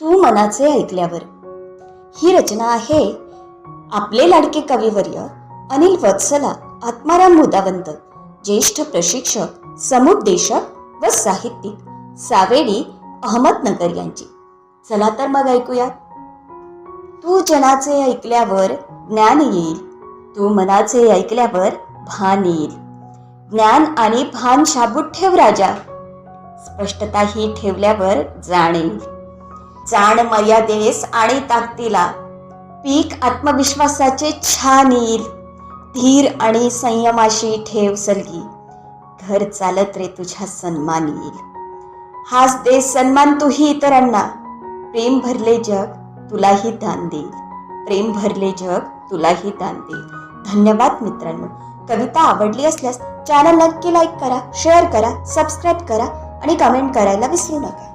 तू मनाचे ऐकल्यावर. ही रचना आहे आपले लाडके कविवर्य अनिल वत्सला आत्माराम मुदावंत ज्येष्ठ प्रशिक्षक समुपदेशक व साहित्यिक सावेडी अहमदनगर यांची. चला तर मग ऐकूयात. तू जनाचे ऐकल्यावर ज्ञान येईल तू मनाचे ऐकल्यावर भान येईल. ज्ञान आणि भान शाबूत ठेव राजा स्पष्टता ही ठेवल्यावर जाण येईल जाण मर्यादेस आणि ताकदीला. पीक आत्मविश्वासाचे छान येईल. धीर आणि संयमाशी ठेव सलगी. घर चालत रे तुझ्या सन्मान येईल. हाच दे सन्मान तूही इतरांना. प्रेम भरले जग तुलाही दान देईल. प्रेम भरले जग तुलाही दान देईल. धन्यवाद मित्रांनो. कविता आवडली असल्यास चॅनल नक्की लाईक करा शेअर करा सबस्क्राईब करा आणि कमेंट करायला विसरू नका.